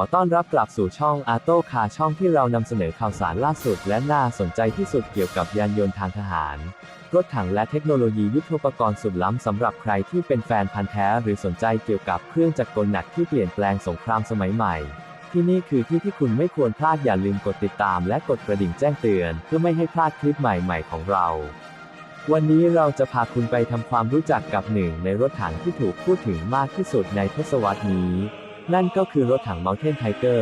อต้อนรับกลับสู่ช่องอาโต้คาช่องที่เรานำเสนอข่าวสารล่าสุดและน่าสนใจที่สุดเกี่ยวกับยานยนต์ทางทหาร รถถังและเทคโนโลยียุทโธปกรณ์สุดล้ำสำหรับใครที่เป็นแฟนพันธ์แท้หรือสนใจเกี่ยวกับเครื่องจักรกลหนักที่เปลี่ยนแปลงสงครามสมัยใหม่ ที่นี่คือที่ที่คุณไม่ควรพลาดอย่าลืมกดติดตามและกดกระดิ่งแจ้งเตือน เพื่อไม่ให้พลาดคลิปใหม่ ๆ ของเราวันนี้เราจะพาคุณไปทำความรู้จักกับหนึ่งในรถถังที่ถูกพูดถึงมากที่สุดในทศวรรษนี้ นั่นก็คือรถถัง Mountain Tiger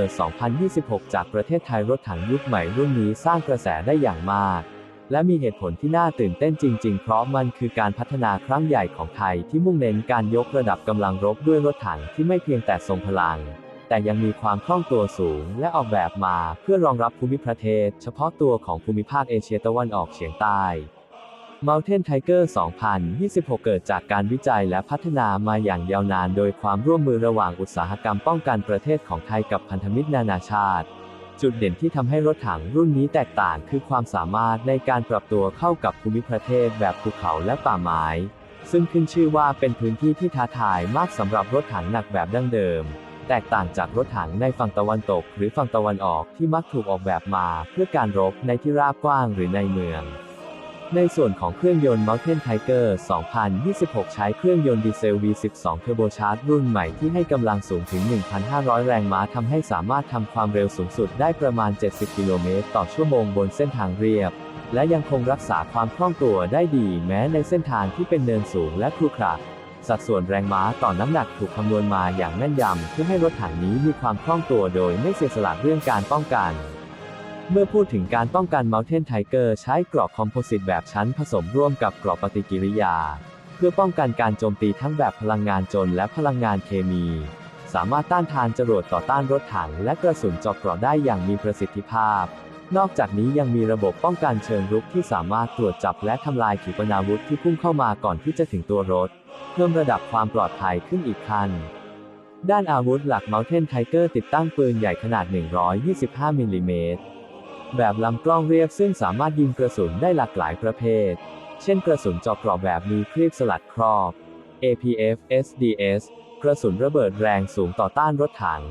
2026 จากประเทศไทยรถถังยุคใหม่รุ่นนี้สร้างกระแสได้อย่างมาก และมีเหตุผลที่น่าตื่นเต้นจริง ๆ เพราะมันคือการพัฒนาครั้งใหญ่ของไทยที่มุ่งเน้นการยกระดับกำลังรบด้วยรถถังที่ไม่เพียงแต่ทรงพลัง แต่ยังมีความคล่องตัวสูงและออกแบบมาเพื่อรองรับภูมิประเทศ เฉพาะตัวของภูมิภาคเอเชียตะวันออกเฉียงใต้ Mountain Tiger 2026 เกิดจากการวิจัยและพัฒนามาอย่างยาวนานโดยความร่วมมือระหว่างอุตสาหกรรมป้องกันประเทศของไทยกับพันธมิตรนานาชาติ จุดเด่นที่ทำให้รถถังรุ่นนี้แตกต่างคือความสามารถในการปรับตัวเข้ากับภูมิประเทศแบบภูเขาและป่าไม้ ซึ่งขึ้นชื่อว่าเป็นพื้นที่ที่ท้าทายมากสำหรับรถถังหนักแบบดั้งเดิม แตกต่างจากรถถังในฝั่งตะวันตก หรือฝั่งตะวันออกที่มักถูกออกแบบมา เพื่อการรบในที่ราบกว้างหรือในเมือง ในส่วนของเครื่องยนต์ Mountain Tiger 2026 ใช้เครื่องยนต์ดีเซล V12 Turbocharged รุ่นใหม่ที่ให้กำลังสูงถึง 1,500 แรงม้าทำให้สามารถทำความเร็วสูงสุดได้ประมาณ 70 กิโลเมตรต่อชั่วโมงบนเส้นทางเรียบ และยังคงรักษาความคล่องตัวได้ดีแม้ในเส้นทางที่เป็นเนินสูงและครุขระสัดส่วนแรงม้าต่อน้ำหนักถูกคำนวณมาอย่างแม่นยำเพื่อให้รถถังนี้มีความคล่องตัวโดยไม่เสียสละเรื่องการป้องกัน เมื่อพูดถึงการป้องกัน Mountain Tiger ใช้กรอบคอมโพสิตแบบชั้นผสมร่วมกับกรอบปฏิกิริยา เพื่อป้องกันการโจมตีทั้งแบบพลังงานจนและพลังงานเคมี สามารถต้านทานจรวดต่อต้านรถถังและกระสุนเจาะเกราะได้อย่างมีประสิทธิภาพ นอกจากนี้ยังมีระบบป้องกันเชิงรุกที่สามารถตรวจจับและทำลายขีปนาวุธที่พุ่งเข้ามาก่อนที่จะถึงตัวรถ เพิ่มระดับความปลอดภัยขึ้นอีกขั้นด้านอาวุธหลัก Mountain Tiger ติดตั้งปืนใหญ่ขนาด 125 มิลลิเมตร แบบลำกล้องเรียบซึ่งสามารถยิงกระสุนได้หลากหลายประเภท เช่นกระสุนเจาะกราะแบบมีครีบสลัดครอบ APF SDS กระสุนระเบิดแรงสูงต่อต้านรถถัง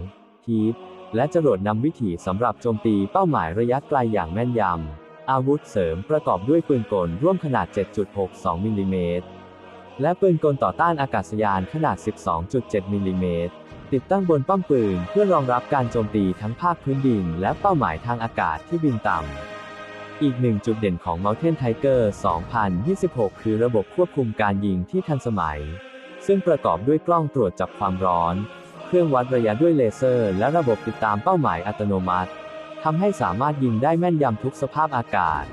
ทีปและจรวดนำวิถีสำหรับโจมตีเป้าหมายระยะไกลอย่างแม่นยำ อาวุธเสริมประกอบด้วยปืนกลร่วมขนาด 7.62มิลลิเมตร และปืนกลต่อต้านอากาศยานขนาด 12.7มิลลิเมตร ติดตั้งบนป้อมปืน เพื่อรองรับการโจมตีทั้งภาคพื้นดิน และเป้าหมายทางอากาศที่บินต่ำ อีกหนึ่งจุดเด่นของ Mountain Tiger 2026 คือระบบควบคุมการยิงที่ทันสมัย ซึ่งประกอบด้วยกล้องตรวจจับความร้อน เครื่องวัดระยะด้วยเลเซอร์ และระบบติดตามเป้าหมายอัตโนมัติทำให้สามารถยิงได้แม่นยำทุกสภาพอากาศ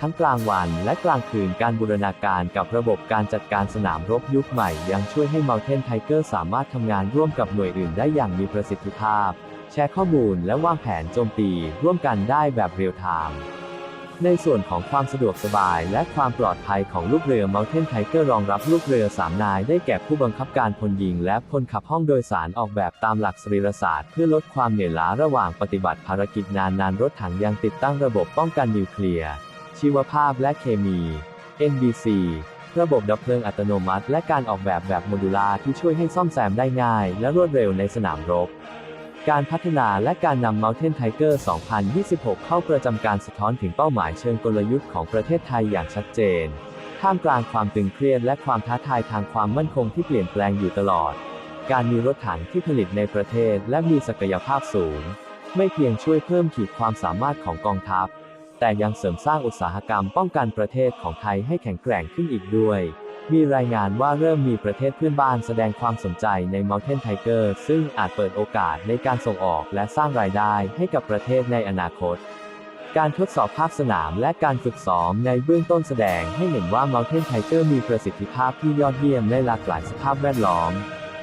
ทั้งกลางวันและกลางคืนการบูรณาการกับระบบการจัดการสนามรบยุคใหม่ ยังช่วยให้ Mountain Tiger สามารถทำงานร่วมกับหน่วยอื่นได้อย่างมีประสิทธิภาพ แชร์ข้อมูลและวางแผนโจมตีร่วมกันได้แบบเรียลไทม์ในส่วนของความสะดวกสบายและความปลอดภัยของลูกเรือ Mountain Tiger รองรับลูกเรือ 3 นายได้แก่ผู้บังคับการพลยิง และพลขับห้องโดยสารออกแบบตามหลักสรีรศาสตร์ เพื่อลดความเหนื่อยล้าระหว่างปฏิบัติภารกิจนานนานรถถังยังติดตั้งระบบป้องกันนิวเคลียร์ ชีวภาพและเคมี NBC ระบบดับเพลิงอัตโนมัติ และการออกแบบแบบโมดูลาร์ที่ช่วยให้ซ่อมแซมได้ง่าย และรวดเร็วในสนามรบ การพัฒนาและการนำ Mountain Tiger 2026 เข้าประจำการสะท้อนถึงเป้าหมายเชิงกลยุทธ์ของประเทศไทยอย่างชัดเจน ท่ามกลางความตึงเครียดและความท้าทายทางความมั่นคงที่เปลี่ยนแปลงอยู่ตลอด การมีรถถังที่ผลิตในประเทศและมีศักยภาพสูง ไม่เพียงช่วยเพิ่มขีดความสามารถของกองทัพ แต่ยังเสริมสร้างอุตสาหกรรมป้องกันประเทศของไทยให้แข็งแกร่งขึ้นอีกด้วย มีรายงานว่าเริ่มมีประเทศเพื่อนบ้านแสดงความสนใจใน Mountain Tiger ซึ่งอาจเปิดโอกาสในการส่งออกและสร้างรายได้ให้กับประเทศในอนาคตการทดสอบภาคสนามและการฝึกซ้อมในเบื้องต้นแสดงให้เห็นว่า Mountain Tiger มีประสิทธิภาพที่ยอดเยี่ยมในหลากหลายสภาพแวดล้อม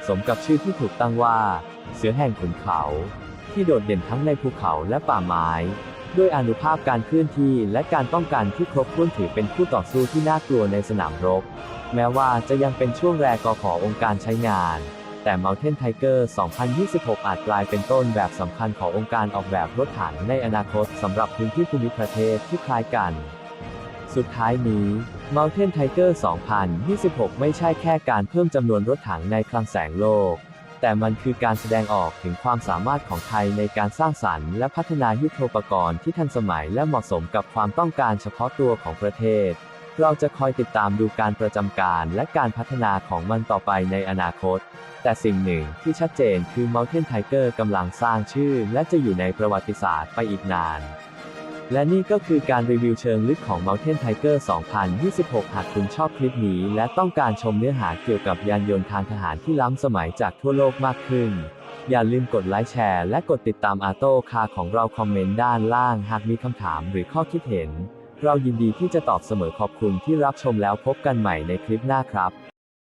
สมกับชื่อที่ถูกตั้งว่า เสือแห่งขุนเขา ที่โดดเด่นทั้งในภูเขาและป่าไม้ ด้วยอนุภาพการเคลื่อนที่และการป้องกันที่ครบถ้วนถือเป็นคู่ต่อสู้ที่น่ากลัวในสนามรบ แม้ว่าจะยังเป็นช่วงแรกกขอองค์การใช้งาน แต่ Mountain Tiger 2026 อาจกลายเป็นต้นแบบสำคัญขององค์การออกแบบรถถังในอนาคตสำหรับพื้นที่ภูมิประเทศที่คล้ายกัน สุดท้ายนี้ Mountain Tiger 2026 ไม่ใช่แค่การเพิ่มจำนวนรถถังในคลังแสงโลก แต่มันคือการแสดงออกถึงความสามารถของไทยในการสร้างสรรค์ และพัฒนายุทโธปกรณ์ที่ทันสมัยและเหมาะสมกับความต้องการเฉพาะตัวของประเทศ เราจะคอยติดตามดูการประจำการและการพัฒนาของมันต่อไปในอนาคต แต่สิ่งหนึ่งที่ชัดเจนคือ Mountain Tiger กำลังสร้างชื่อ และจะอยู่ในประวัติศาสตร์ไปอีกนาน และนี่ก็คือการรีวิวเชิงลึกของ Mountain Tiger 2026 หากคุณชอบคลิปนี้ และต้องการชมเนื้อหาเกี่ยวกับยานยนต์ทางทหารที่ล้ำสมัยจากทั่วโลกมากขึ้น อย่าลืมกดไลค์แชร์ และกดติดตามอาโต้คาของเราคอมเมนต์ด้านล่าง หากมีคำถามหรือข้อคิดเห็น เรายินดีที่จะตอบเสมอขอบคุณที่รับชมแล้วพบกันใหม่ในคลิปหน้าครับ